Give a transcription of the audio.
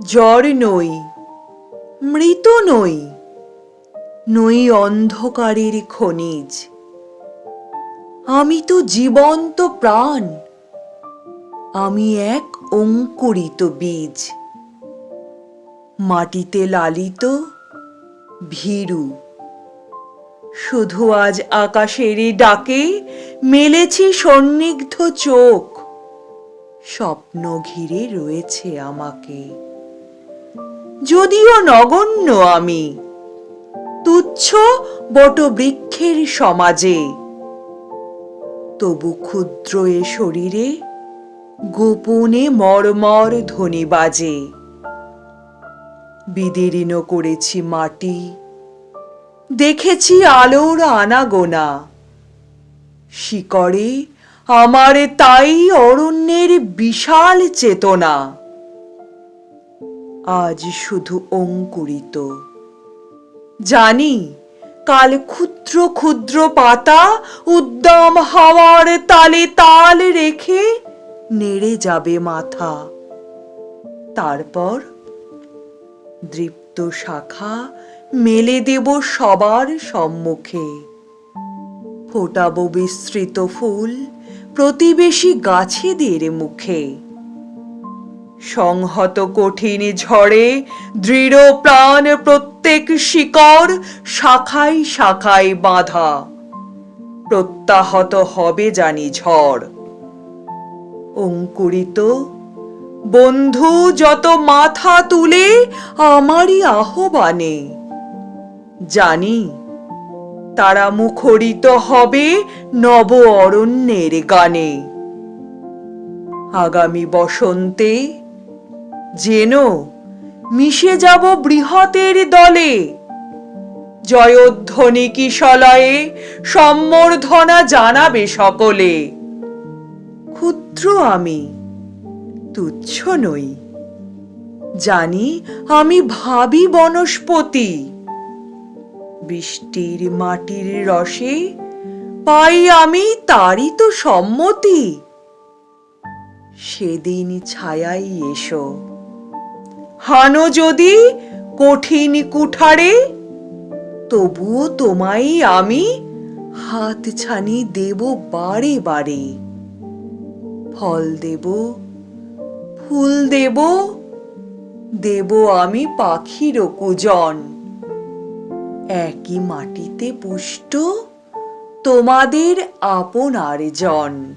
জ্বর নই, মৃত নই নই অন্ধকারের খনিজ। আমি তো জীবন্ত প্রাণ, আমি এক অঙ্কুরিত বীজ। মাটিতে লালিত ভীরু, শুধু আজ আকাশেরই ডাকে মেলেছি সন্নিগ্ধ চোখ, স্বপ্ন ঘিরে রয়েছে আমাকে। যদিও নগণ্য আমি। তুচ্ছ বটবৃক্ষের সমাজে। তবু ক্ষুদ্র এ শরীরে, গোপনে মরমর ধ্বনি বাজে। বিদীর্ণ করেছি মাটি, দেখেছি আলোর আনাগোনা। শিকড়ে আমার তাই অরণ্যের বিশাল চেতনা। আজ শুধু অঙ্কুরিত। জানি, কাল ক্ষুদ্র ক্ষুদ্র পাতা উদ্দাম হাওয়ার তালে তাল রেখে নেড়ে যাবে মাথা। তারপর দৃপ্ত শাখা মেলে দেব সবার সম্মুখে। ফোটাবো বিস্তৃত ফুল প্রতিবেশী গাছেদের মুখে। সংহত কঠিন ঝড়ে দৃঢ় প্রাণ প্রত্যেক শিকড় শাখায় শাখায় বাঁধা। প্রত্যাহত হবে জানি ঝড়। অঙ্কুরিত, বন্ধু, যত মাথা তুলে আমারই আহ্বানে। জানি, তারা মুখরিত হবে নব অরণ্যের গানে। আগামী বসন্তে যেন মিশে যাব বৃহতের দলে। জয়ধ্বনি কিশলয়ে সম্বর্ধনা জানাবে সকলে। ক্ষুদ্র আমি, তুচ্ছ নই। জানি আমি ভাবি বনস্পতি। বৃষ্টির মাটির রসে পাই আমি তারই তো সম্মতি। সেদিন ছায়াই এসো। হানো যদি কঠিন কুঠারে, তবুও তোমায় আমি হাত ছানি দেব বারে বারে। ফল দেব, ফুল দেব দেব আমি পাখির কুজন। একই মাটিতে পুষ্ট তোমাদের আপনার জন